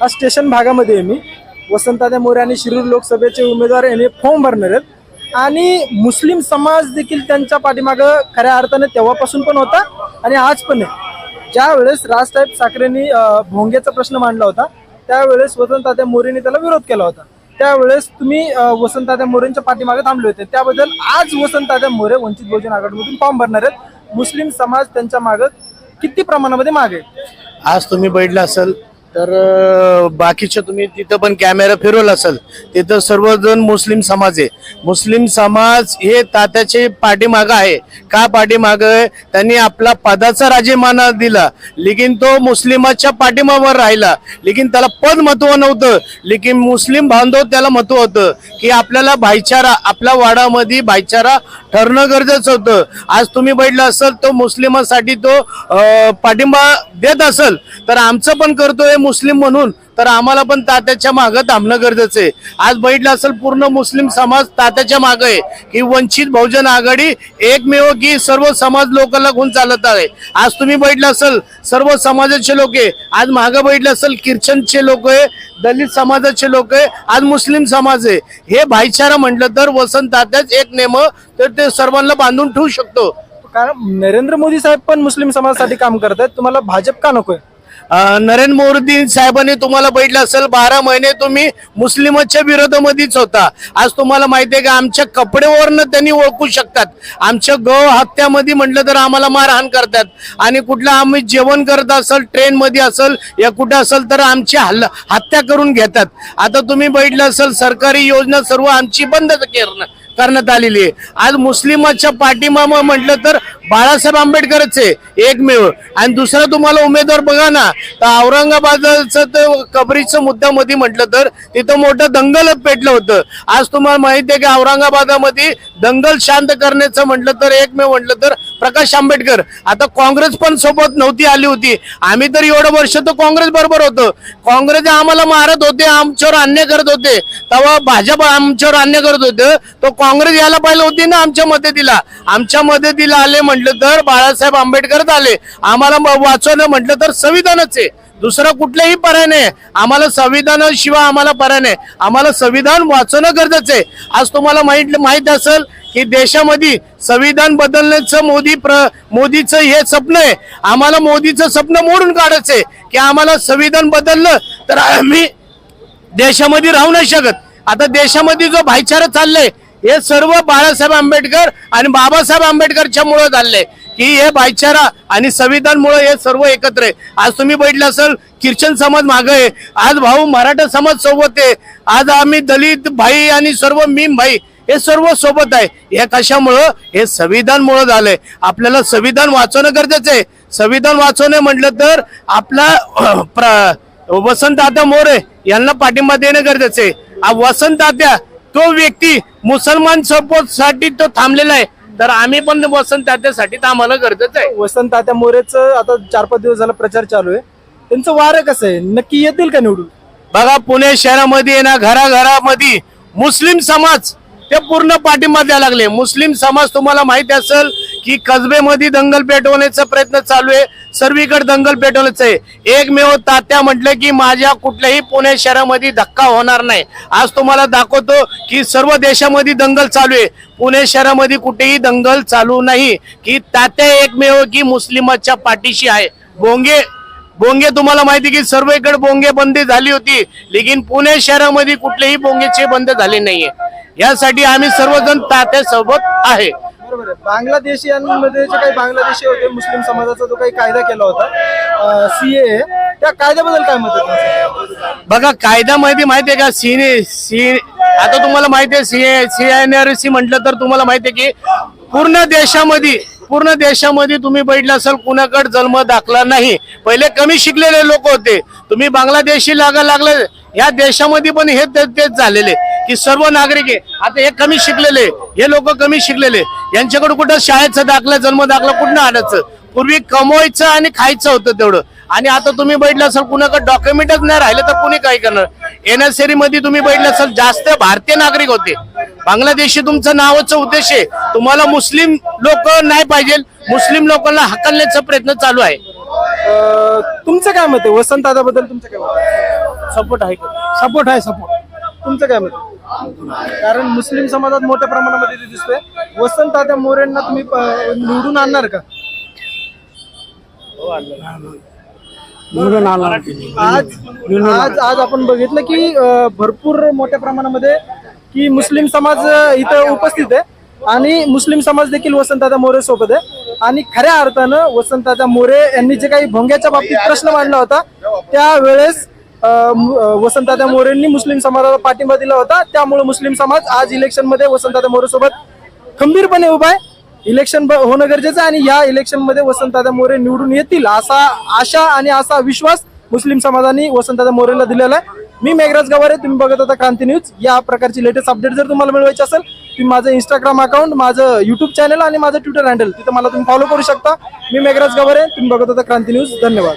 हा स्टेशन भागामध्ये मी. वसंतदादा मोरे आणि शिरूर लोकसभेचे उमेदवार यांनी फॉर्म भरणार आहेत. आणि मुस्लिम समाज देखील त्यांच्या पाठीमागं खऱ्या अर्थाने तेव्हापासून पण होता आणि आज पण आहे. ज्यावेळेस राजसाहेब साखरेंनी भोंग्याचा प्रश्न मांडला होता त्यावेळेस वसंतदादा मोरेंनी त्याला विरोध केला होता. त्यावेळेस तुम्ही अं, वसंतदादा मोरेंच्या पाठीमागे थांबले होते. त्याबद्दल आज वसंतदादा मोरे वंचित बहुजन आघाडीमधून फॉर्म भरणार आहेत. मुस्लिम समाज त्यांच्या मागं किती प्रमाणामध्ये मागे आज तुम्ही बैठला असेल तर बाकीचे तुम्ही तिथं पण कॅमेरा फिरवला असेल तिथं सर्वजण मुस्लिम समाज आहे. मुस्लिम समाज हे तात्याचे पाठीमाग आहे. का पाठीमाग आहे? त्यांनी आपला पदाचा राजीमाना दिला. लेकिन तो मुस्लिमाच्या पाठीमावर राहिला. लेकिन त्याला पद महत्त्व नव्हतं. लेकिन मुस्लिम बांधव त्याला महत्त्व होतं की आपल्याला भाईचारा आपल्या वाडामध्ये भाईचारा ठरणं गरजेचं होतं. आज तुम्ही बैठला असेल तो मुस्लिमांसाठी तो पाठिंबा देत असेल तर आमचं पण करतोय मुस्लिम म्हणून. तर आम्हाला पण तात्याच्या मागं थांबणं गरजेचं आहे. आज बैठला असेल पूर्ण मुस्लिम समाज तात्याच्या मागं आहे की वंचित बहुजन आघाडी एकमेव की सर्व समाज लोकांना घेऊन चालत आहे. आज तुम्ही बैठला असेल सर्व समाजाचे लोक आहे. आज मागं बैठले असेल किर्चनचे लोक आहे दलित समाजाचे लोक आहे आज मुस्लिम समाज आहे. हे भाईचारा म्हटलं तर वसंत तात्याच एक नेम तर ते सर्वांना बांधून ठेवू शकतो. कारण नरेंद्र मोदी साहेब पण मुस्लिम समाजासाठी काम करतात तुम्हाला भाजप का नकोय? नरेंद्र मोदी साहेबांनी तुम्हाला बैठलं असेल बारा महिने तुम्ही मुस्लिमच्या विरोधामध्येच होता. आज तुम्हाला माहिती आहे का आमच्या कपड्यावरनं त्यांनी ओळखू शकतात. आमच्या गौ हत्यामध्ये म्हटलं तर आम्हाला मारहाण करतात. आणि कुठलं आम्ही जेवण करत असेल ट्रेनमध्ये असल असेल या कुठं असेल तर आमची हल्ला हत्या करून घेतात. आता तुम्ही बैठलं असेल सरकारी योजना सर्व आमची बंद करणं करण्यात आलेली आहे. आज मुस्लिमाच्या पाठिंबा म्हटलं तर बाळासाहेब आंबेडकरच आहे एकमेव. आणि दुसरा तुम्हाला उमेदवार बघा ना तर औरंगाबादचं तर कबरीचं मुद्द्यामध्ये म्हटलं तर तिथं मोठं दंगल पेटलं होतं. आज तुम्हाला माहिती आहे की औरंगाबादामध्ये दंगल शांत करण्याचं म्हटलं तर एकमेव म्हटलं तर प्रकाश आंबेडकर. आता काँग्रेस पण सोबत नव्हती आली होती. आम्ही तर एवढं वर्ष तर काँग्रेस बरोबर होतो. काँग्रेस आम्हाला मारत होते आमच्यावर अन्याय करत होते. तेव्हा भाजप आमच्यावर अन्याय करत होतं. तो काँग्रेस यायला पाहिलं होती ना आमच्या मदतीला. आमच्या मदतीला आले म्हटलं तर बाळासाहेब आंबेडकरच आले. आम्हाला म- वाचवणं म्हटलं तर संविधानच आहे. दुसरा कुठलाही पर्याय नाही. आम्हाला संविधानाशिवाय आम्हाला पर्याय नाही. आम्हाला संविधान वाचवणं गरजेचं आहे. आज तुम्हाला माहीत माहीत असेल की देशामध्ये संविधान बदलण्याचं मोदी प्र मोदीचं हे स्वप्न आहे. आम्हाला मोदीचं स्वप्न मोडून काढायचं आहे की आम्हाला संविधान बदललं तर आम्ही देशामध्ये राहू नाही शकत. आता देशामध्ये जो भाईचारा चाललाय हे सर्व बाळासाहेब आंबेडकर आणि बाबासाहेब आंबेडकरच्या मुळे झाले. की हे भाईचारा आणि संविधान मुळे हे सर्व एकत्र आहे. आज तुम्ही बैठले असेल ख्रिश्चन समाज मागे आहे. आज भाऊ मराठा समाज सोबत आहे. आज आम्ही दलित भाई आणि सर्व मीम भाई हे सर्व सोबत आहे. हे कशामुळं? हे संविधानमुळं झालंय. आपल्याला संविधान वाचवणं गरजेचं आहे. संविधान वाचवणं म्हटलं तर आपला प्र- मोरे यांना पाठिंबा देणं गरजेचं आहे. आ वसंत तो व्यक्ती मुसलमान सपोर्टसाठी तो थांबलेला आहे. तर आम्ही पण वसंत आम्हाला गरजेचं आहे. वसंत तात्या मोरेचं आता चार पाच दिवस झाला प्रचार चालू आहे. त्यांचं वारं कसं आहे? नक्की येतील का निवडून? बघा पुणे शहरामध्ये ना घराघरामध्ये मुस्लिम समाज ते पूर्ण पाठिंबा द्यायला लागले. मुस्लिम समाज तुम्हाला माहिती असेल की कसबेमध्ये दंगल पेटवण्याचा प्रयत्न चालू आहे. सर्वीकडे दंगल पेटवलंच आहे. एकमेव तात्या म्हटलं की माझ्या कुठल्याही पुणे शहरामध्ये धक्का होणार नाही. आज तुम्हाला दाखवतो की सर्व देशामध्ये दंगल चालू आहे. पुणे शहरामध्ये कुठेही दंगल चालू नाही. की तात्या एकमेव की मुस्लिमाच्या पाठीशी आहे. बोंगे बोंगे तुम्हाला माहिती की सर्वीकडे बोंगे बंदी झाली होती. लेकिन पुणे शहरामध्ये कुठलेही बोंगेचे बंद झाले नाहीये. यासाठी आम्ही सर्वजण तात्यासोबत आहे. बरोबर आहे. जे काही बांगलादेशी होते मुस्लिम समाजाचा जो काही कायदा केला होता सीए त्या कायद्याबद्दल काय मत आहे तुमचं? बघा माहितीये का? सीने सी आता तुम्हाला माहितीये CA C N R C म्हटलं तर तुम्हाला माहितीये की पूर्ण देशामध्ये पूर्ण देशामध्ये तुम्ही बैठला असाल कुणाकडे जन्म दाखला नाही. पहिले कमी शिकलेले लोक होते. तुम्ही बांगलादेशी लागा लागले या देशामध्ये पण हे ते- तेच झालेले. की सर्व नागरिक आहे. आता हे कमी शिकलेले हे लोक कमी शिकलेले यांच्याकडे कुठं शाळेचा दाखला जन्म दाखला कुठं आणायचं? पूर्वी कमवायचं आणि खायचं होतं तेवढं. आणि आता तुम्ही बैठलं असाल कुणाकडे डॉक्युमेंटच नाही राहिले तर कुणी काय करणार? एनएसएरी मध्ये तुम्ही बैठलं असाल जास्त भारतीय नागरिक होते. बांगलादेशी तुमचं नावाचं उद्देश आहे. तुम्हाला मुस्लिम लोक नाही पाहिजे. मुस्लिम लोकांना हकलण्याचा प्रयत्न चालू आहे. अं, तुमचं काय मत आहे? वसंत दादाबद्दल तुमचं काय मत आहे? सपोर्ट आहे. सपोर्ट आहे सपोर्ट. तुमचं काय मत कारण मुस्लिम समाजात मोठ्या प्रमाणामध्ये ते दिसतंय. वसंत तात्या मोरेंना तुम्ही निवडून आणणार का? आज आज आज आपण बघितलं की भरपूर मोठ्या प्रमाणामध्ये की मुस्लिम समाज इथं उपस्थित आहे. आणि मुस्लिम समाज देखील वसंतदादा मोरे सोबत आहे. आणि खऱ्या अर्थानं वसंतदादा मोरे यांनी जे काही भोंग्याच्या बाबतीत प्रश्न मांडला होता त्यावेळेस वसंतदादा मोरेंनी मुस्लिम समाजाला पाठिंबा दिला होता. त्यामुळे मुस्लिम समाज आज इलेक्शनमध्ये वसंतदादा मोरे सोबत खंबीरपणे उभा आहे. इलेक्शन ब- होणं गरजेचं आहे आणि या इलेक्शनमध्ये वसंतदादा मोरे निवडून येतील असा आशा आणि असा विश्वास मुस्लिम समाजाने वसंतदादा मोरेला दिलेला आहे. मी मेघराज गवारे तुम्ही बघत होता क्रांती न्यूज. या प्रकारची लेटेस्ट अपडेट जर तुम्हाला मिळवायची असेल तुम्ही माझं इंस्टाग्राम अकाउंट माझं युट्यूब चॅनल आणि माझं ट्विटर हँडल तिथं मला तुम्ही फॉलो करू शकता. मी मेघराज गवारे तुम्ही बघत होता क्रांती न्यूज. धन्यवाद.